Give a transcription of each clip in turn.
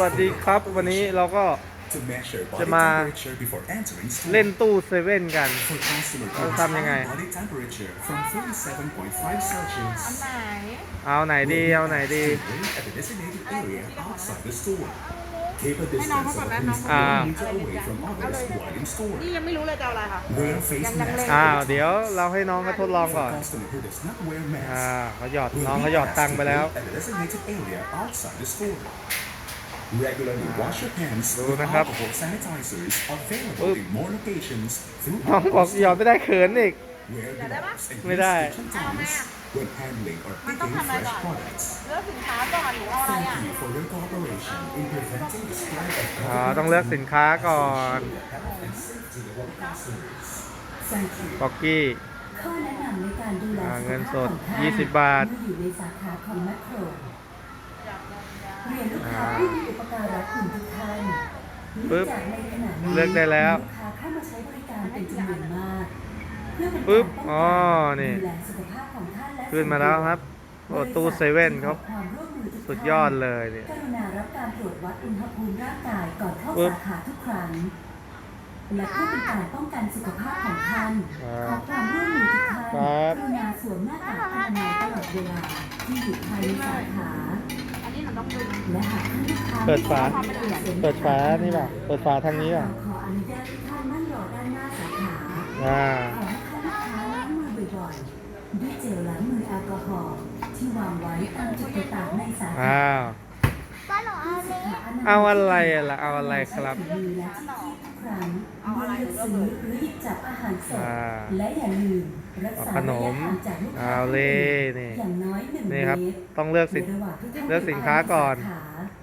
วัสดีครับ วันนี้เราก็ To measure body จะมา temperature before entering store. เล่นตู้เซเว่นกัน For customer who เรา has ทำยังไง high body temperature from 37.5 Celsius. ไหนเอาไหนดี เอาไหนดี Wait at the designated area outside the store. Keep a distance of at ให้น้อง least เขาก่อนนะ one meter away from others while in store. นี่ยังไม่รู้เลยจะเอาอะไรค่ะ Wear face mask. อ้าวเดี๋ยวเราให้น้องเขาทดลองก่อน For customer who does not wear อ่า mask. เขาหยอดน้องเขาหยอดตังค์ไปแล้ว Regularly wash your hands ดู with นะครับ alcohol sanitizers available ปึ๊บ in more locations through น้องบอกหยอดไม่ได้เขินอีก Wear gloves and ไม่ use ได้ kitchen tongs when handling or มันต้อง picking ทำอะไร fresh ก่อน products. เลือกสินค้าก่อนหรือเอาอะไรอะ Thank you for your cooperation in preventing the spread of อ๋อ ต้องเลือกสินค้าก่อน health and safety of our customers. Thank you. ป๊อกกี้ ข้อแนะนำในการดูแลอ่าสุขเงินภาพสดของท่าน20บาท เมื่ออยู่ในสาขาของแมคโครเรียนลูกค้าผู้มีอุปการะคุณทุกท่านปึ๊บเนื่องจากในขณะนี้เลือกได้แล้ว มีลูกค้าเข้ามาใช้บริการเป็นจำนวนมากเพื่อเป็นปึ๊บการป้งกันอ๋อ นี่ ดูแลสุขภาพของท่านและขึ้นมาแล้วครับ โอ้ตู้เซเว่นเขาขอความร่วมมือทุกท่าน สุดยอดเลยเนี่ย กรุณารับการตรวจวัดอุณหภูมิร่างกายก่อนเข้าปึ๊บสาขาทุกครั้ง และเพื่อเป็นการป้องกันสุขภาพของท่านอ่าขอความร่วมมือทุกท่านครับ กรุณาสวมหน้ากากอนามัยตลอดเวลาที่อยู่ภายในสาขา อันนี้หนูต้องดูและหากท่านลูกค้า เปิดฝาไม่สะวกสวมหเปิน้ดฝานี่ป่ะ เปิดฝาทางนี้ป่ะขออนุญาตให้ท่านนั่งรอด้านหน้าสาขาอ่าขอให้ท่านลูกค้าล้างมือบ่อยๆด้วยเจลล้างมือแอลกอฮอล์ที่วางไว้ตามจุดต่างๆในสาขาอ้าวเอาอะไรอะล่ะ เอาอะไรครับมือและที่ทุกครั้งเมื่อเลือกซื้อหรือหยิบจับอาหารสดอ่าและอย่าลืมรักษาขนระยะมห่างจากลูกค้าเอาเล่นี่อย่างน้อยหนึ่งเมนี่ตครับรต้องเลือกสินในระหว่างที่ท่านเลือกสินค้าก่อน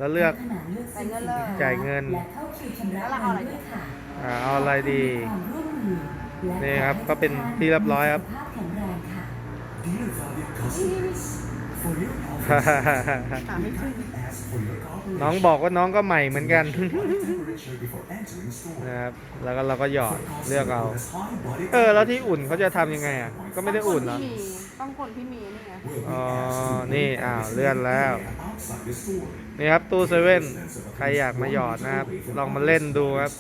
ยู่ภายในสาขาแล้วเลือกขณะเลือกซื้อสินค้จ่ายเงินและเข้าคิวชำระแล้วเราเอาอะไรเงินด้วยค่ะอ่าเอาอะไรดีความร่วมมือและนี่ครับก็เป็นที่เรียบร้อยครับสุขภาพแข็งแรงค่ะ Dear valued customers, for your confidence, we kindly ask for your cooperation. น้องบอกว่าน้องก็ใหม่เหมือนกัน Body temperature before entering store. นะครับแล้วก็เราก็หยอด For เลือก customer เอา who has high body เออแล้วที่อุ่นเขาจะทำยังไงอะก็ไม่ได้อุ่นเหรอที่มี ต้องคนที่มีนี่ไงอ๋อ นี่อ้าวเลื่อนแล้ว นี่ครับตู้เซเว่นใครอยากมาหยอดนะครับ ลองมาเล่นดูครับ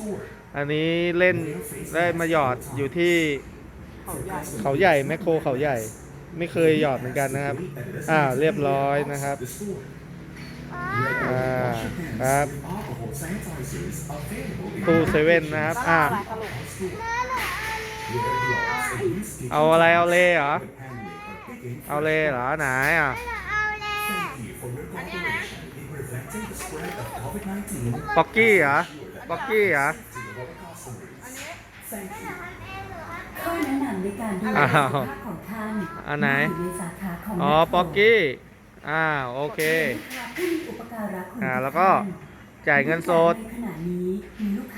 อันนี้เล่นได้มาหยอดอยู่ที่เขาใหญ่เขาใหญ่แมคโครเขาใหญ่ ไม่เคยหยอดเหมือนกันนะครับ อ่าเรียบร้อยนะครับครับตู้เซเว่นนะครับแล้วอ่า เอาอะไรเอาอะไรเอาเลเหรอ เอาเลเหรอไหนอะ Thank you for your cooperation in preventing the spread of COVID-19 ป๊อกกี้เหรอป๊อกกี้เหรอข้อแนะนำในการดูแลสุขภาพของท่านอันไหนอยู่ในสาขาของอ๋อป๊อกกี้อ่าโอเคอ่าแล้วก็จ่ายเงินสด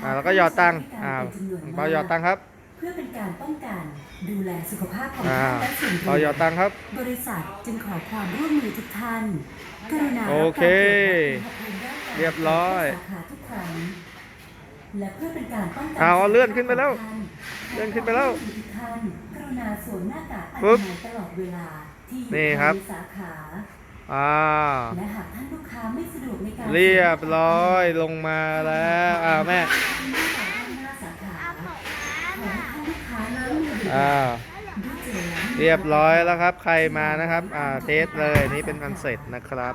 อ่าแล้วก็หยอดตังค์อ่าเป็นจำนวนมกเปาหยอดตังค์ครับ พื่อเป็นการป้องกัน ดูแลสุขภาพของอ่าท่านและส่วนรวมเปาหยอดตังค์ครับ บริษัทจึงขอความร่วมมือทุกท่าน กรุณาโอเคบการตวจวัดอุณหภูมิางกายเรียบร้อยสาขาทุกครั้งและเพื่อเป็นการป้องกันเอาเอาเลื่อนขึ้นไปแล้วสุขภาพของท่าเลื่อนขึ้นไปแล้วทุกท่านกรุณาสวมหน้ากากอปึ๊นาบมัยตลอดเวลาที่อยู่นี่ครับภายในสาขาอ่าและหากท่านลูกค้าไม่สะดวกในการเรียบร้อยลงมาแล้วอ่าแม่ อ่าวยเจลล้างมือเรียบร้อยแล้วครับ ใครมานะครับ อ่าเทสเลยนี่เป็นอันเสร็จนะครับ